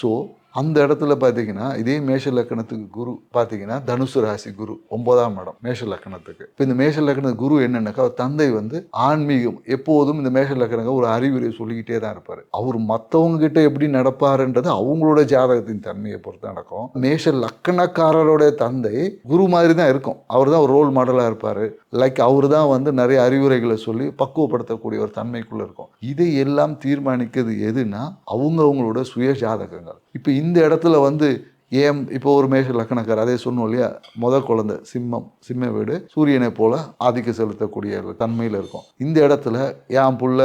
So அந்த இடத்துல பார்த்தீங்கன்னா இதே மேஷ லக்கணத்துக்கு குரு பார்த்தீங்கன்னா தனுசு ராசி குரு ஒன்பதாம் இடம் மேஷ லக்கணத்துக்கு. இப்போ இந்த மேஷ லக்கணத்துக்கு குரு என்னன்னாக்கா அவர் தந்தை வந்து ஆன்மீகம் எப்போதும் இந்த மேஷ லக்கணங்க ஒரு அறிவுரை சொல்லிக்கிட்டே தான் இருப்பார். அவர் மற்றவங்க கிட்ட எப்படி நடப்பாருன்றது அவங்களோட ஜாதகத்தின் தன்மையை பொறுத்து நடக்கும். மேஷ லக்கணக்காரரோட தந்தை குரு மாதிரி தான் இருக்கும். அவர் தான் ஒரு ரோல் மாடலாக இருப்பார். லைக் அவர் தான் வந்து நிறைய அறிவுரைகளை சொல்லி பக்குவப்படுத்தக்கூடிய ஒரு தன்மைக்குள்ளே இருக்கும். இதை எல்லாம் தீர்மானிக்கிறது எதுனா அவங்க அவங்களோட சுய ஜாதகங்கள். இப்போ இந்த இடத்துல வந்து ஏன் இப்போ ஒரு மேஷ லக்கணக்கார் அதே சொன்னோம் இல்லையா? முத குழந்தை சிம்மம் சிம்ம வீடு. சூரியனை போல ஆதிக்கம் செலுத்தக்கூடிய தன்மையில் இருக்கும். இந்த இடத்துல என் புள்ள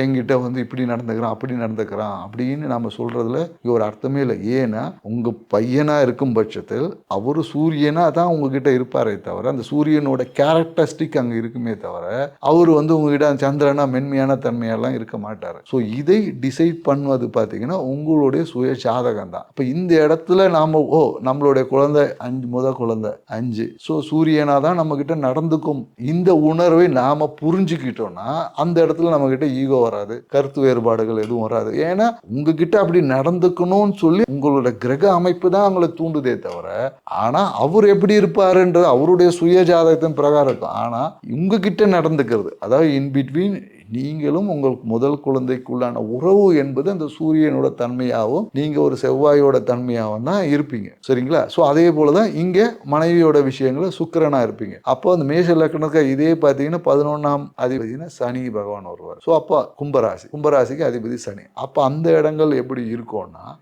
என்கிட்ட வந்து இப்படி நடந்துக்கிறான் அப்படி நடந்துக்கிறான் அப்படின்னு நம்ம சொல்றதுல இங்க ஒரு அர்த்தமே இல்லை. ஏன்னா உங்க பையனா இருக்கும் பட்சத்தில் அவர் சூரியனா தான் உங்ககிட்ட இருப்பாரே தவிர அந்த சூரியனோட கேரக்டரிஸ்டிக் அங்கே இருக்குமே தவிர அவர் வந்து உங்ககிட்ட அந்த சந்திரனா மென்மையான தன்மையெல்லாம் இருக்க மாட்டார். ஸோ இதை டிசைட் பண்ணுவது பார்த்தீங்கன்னா உங்களுடைய சுய சாதகம் தான் இப்போ இந்த இடத்துல நாம் ஓ நம்மளுடைய குழந்தை அஞ்சு முத குழந்தை அஞ்சு. ஸோ சூரியனா தான் நம்மக்கிட்ட நடந்துக்கும். இந்த உணர்வை நாம் புரிஞ்சுக்கிட்டோம்னா அந்த இடத்துல நம்ம ஈகோ வராது கருத்து வேறுபாடுகள் எதுவும் வராது. ஏன்னா உங்ககிட்ட அப்படி நடந்துக்கணும்னு சொல்லி உங்களோட கிரக அமைப்பு தான் அவங்களை தூண்டுதே தவிர ஆனால் அவர் எப்படி இருப்பாருன்றது அவருடைய சுய ஜாதகத்தின் பிரகாரம் இருக்கும். ஆனால் உங்ககிட்ட நடந்துக்கிறது அதாவது இன் பிட்வீன் நீங்களும் உங்களுக்கு முதல் குழந்தைக்குள்ளான உறவு என்பது அந்த சூரியனோட தன்மையாகவும் நீங்க ஒரு செவ்வாயோட தன்மையாகவும் தான் இருப்பீங்க. சரிங்களா? ஸோ அதே போல தான் இங்க மனைவியோட விஷயங்கள சுக்கரனாக இருப்பீங்க. அப்போ அந்த மேஷ லக்கணத்துக்கு இதே பார்த்தீங்கன்னா பதினொன்றாம் அதிபதினா சனி பகவான் வருவார். ஸோ அப்போ கும்பராசி கும்பராசிக்கு அதிபதி சனி. அப்போ அந்த இடங்கள் எப்படி இருக்கும்னா